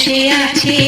বসে আছে।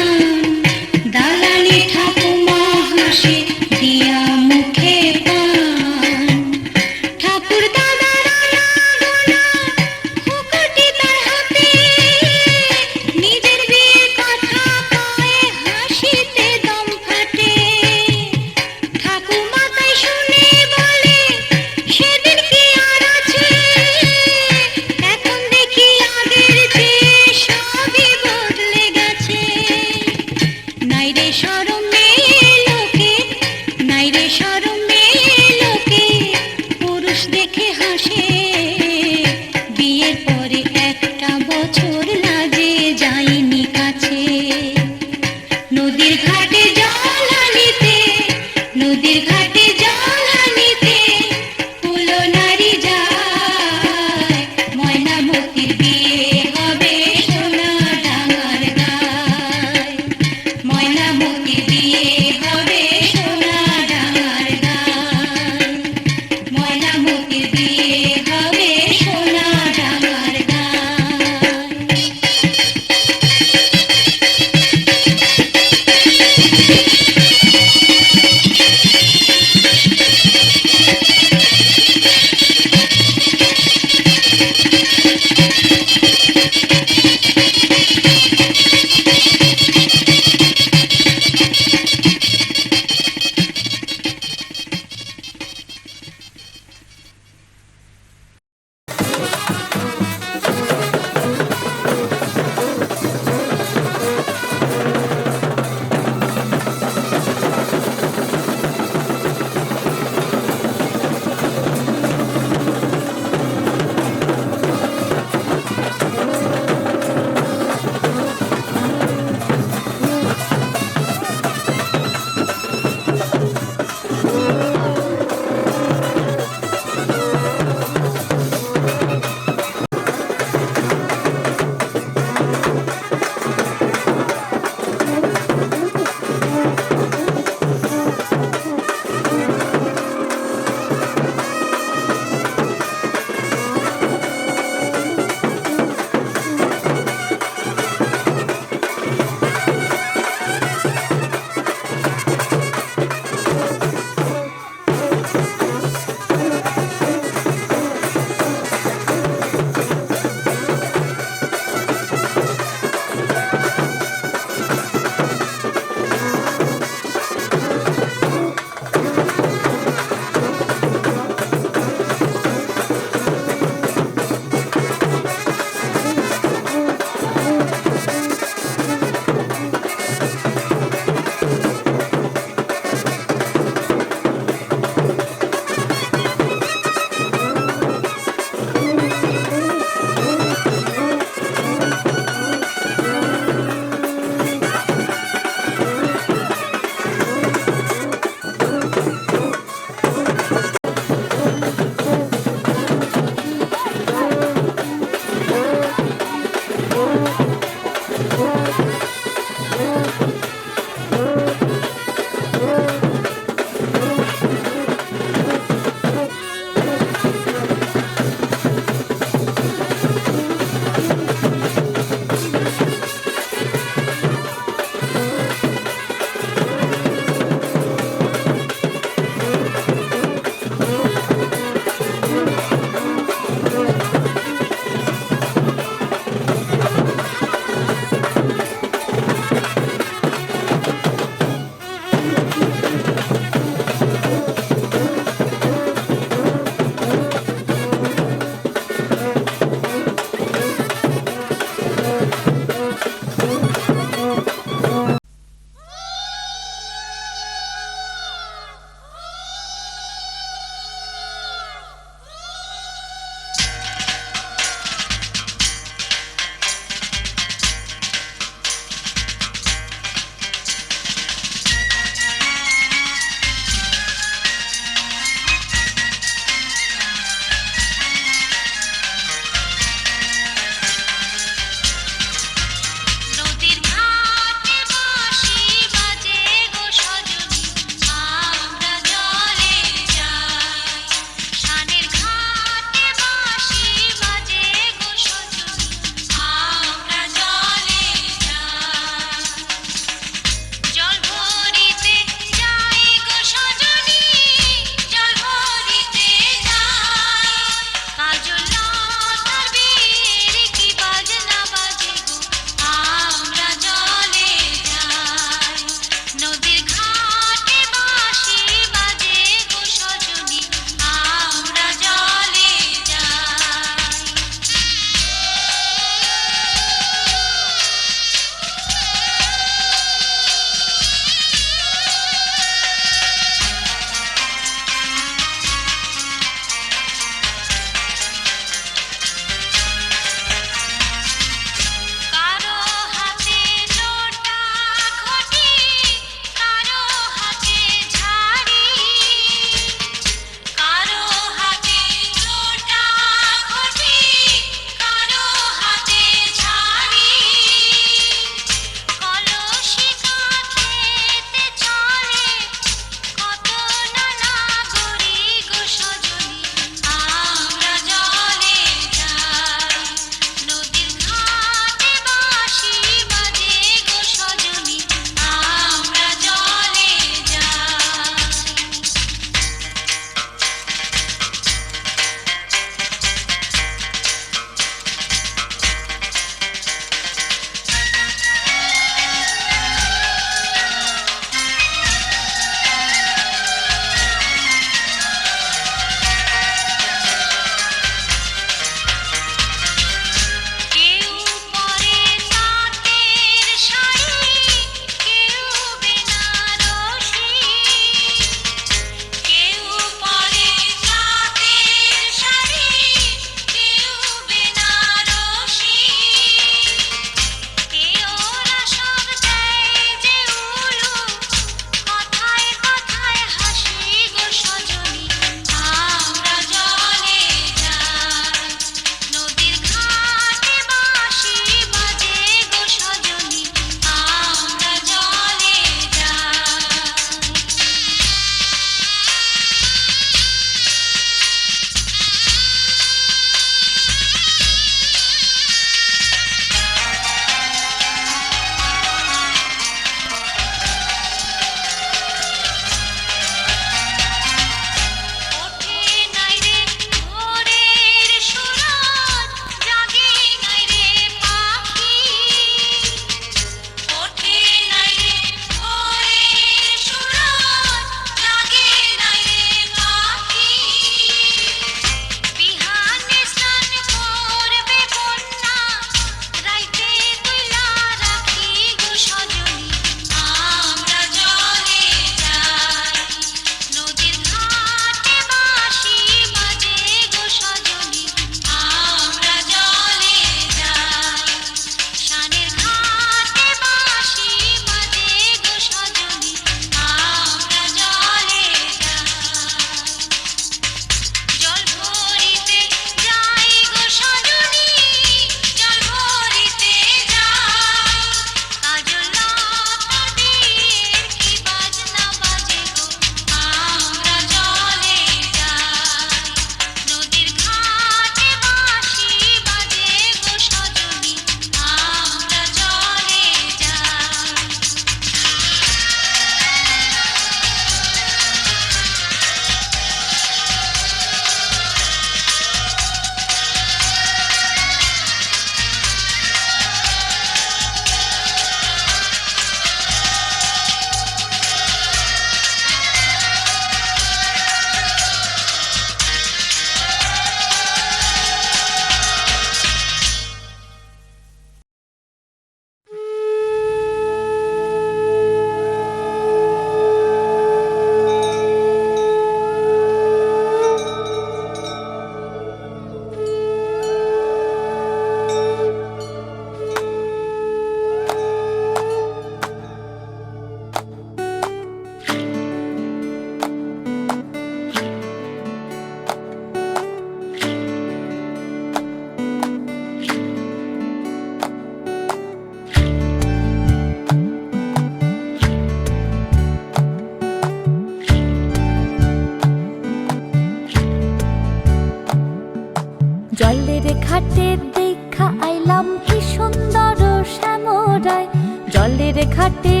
ঘাটে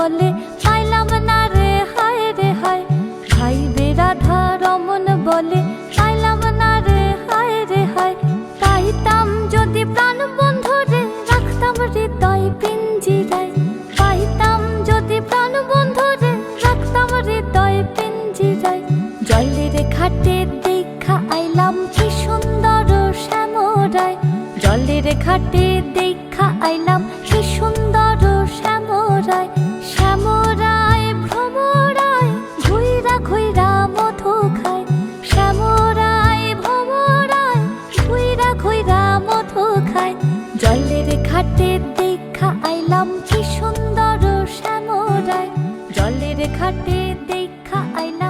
বলে তে দেখা আইলা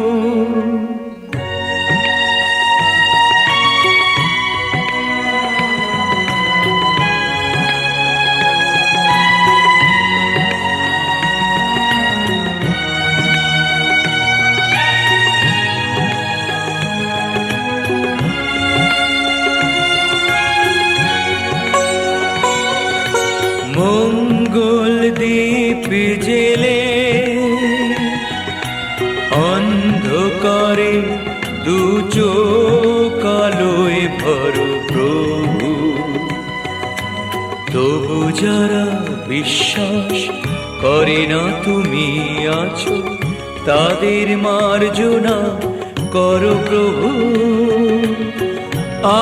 মঙ্গল দ্বীপ জেলে অন্ধকারে দু কালোয় ভর প্রভু। তবু যারা বিশ্বাস করে না তুমি আছো, তাদের মার্জনা করো প্রভু। আ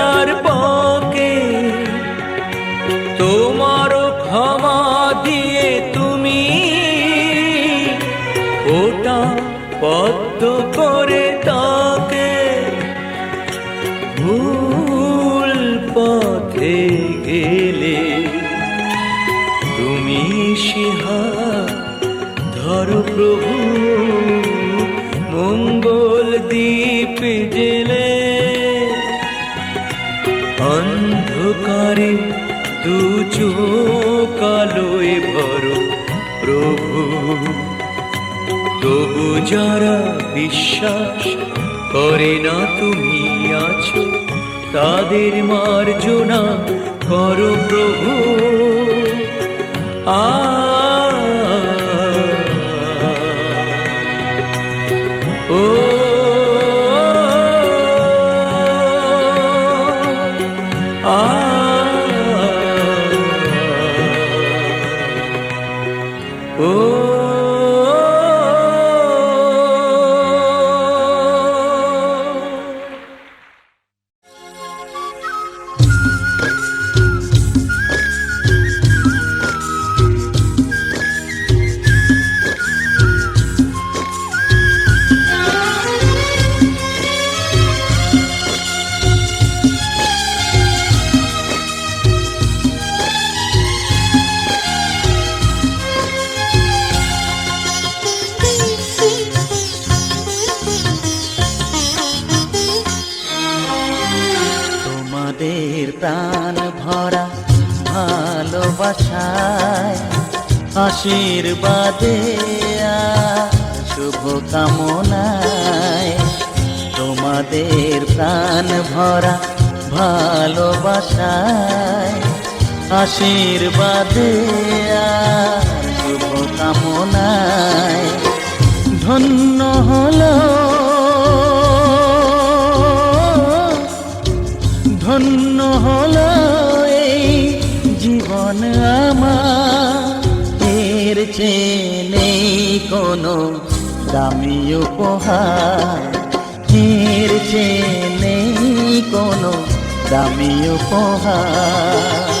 যার পাকে তোমারও কালোয় ভরো প্রভু। তবু যারা বিশ্বাস করে না তুমি আছো, তাদের মার্জনা করো প্রভু। আ আর শুভ কামনায় তোমাদের প্রাণ ভরা ভালোবাসায় আশীর্বাদে শুভ কামনায় ধন্য হলো দামি উপহার। চেয়ে নেই কোনো দামি উপহার।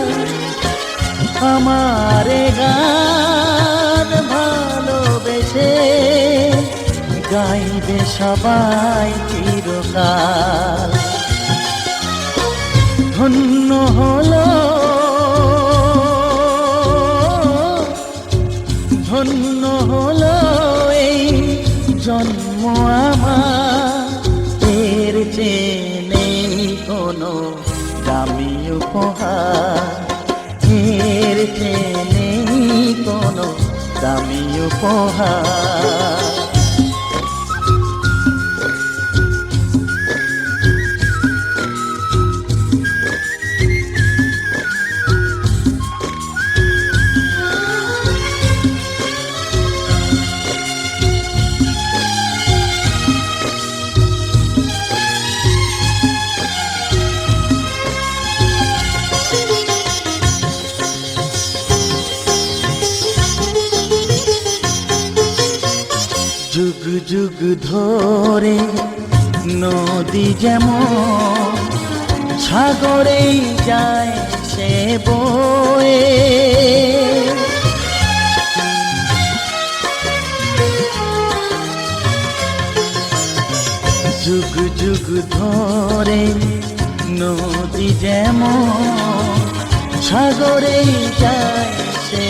আমারে গান ভালোবেসে গাইবে সবাই চিরকাল। ধন্য হলো ধন্য হলো এই জন্ম আমার। চেয়ে নেই কোনো দামি উপহার। যুগ ধরে নদী যেমন সাগরেই যায় সে বয়ে। যুগ যুগ ধরে নদী যেমন সাগরেই যায় সে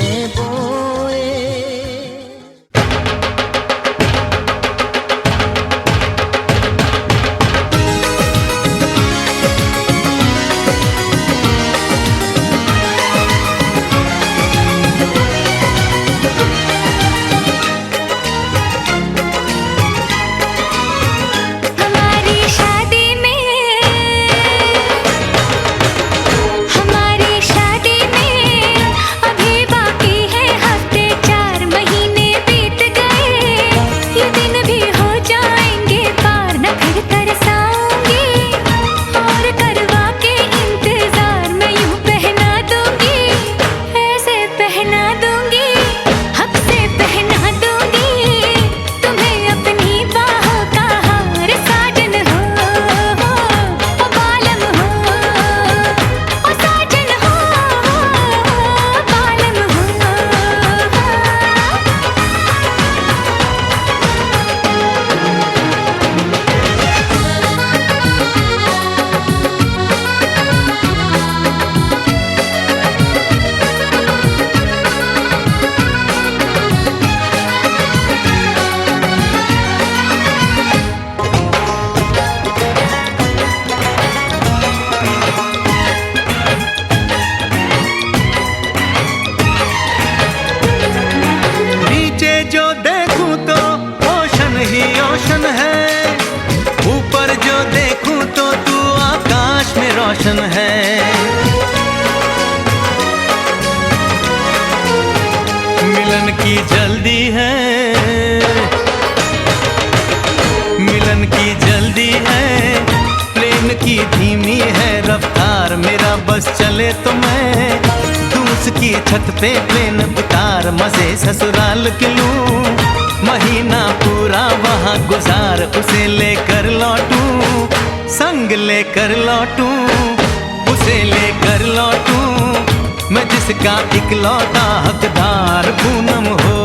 रोशन है। ऊपर जो देखूँ तो तू आकाश में रोशन है। मिलन की जल्दी है। मिलन की जल्दी है। प्लेन की धीमी है। रफ्तार मेरा बस चले तो मैं। उसकी छत पे प्लेन उतार, मज़े ससुराल के लू। महीना पूरा वहाँ गुजार, उसे लेकर लौटू। संग लेकर लौटू, उसे लेकर लौटू। मैं जिसका इकलौता हकदार, पूनम हो।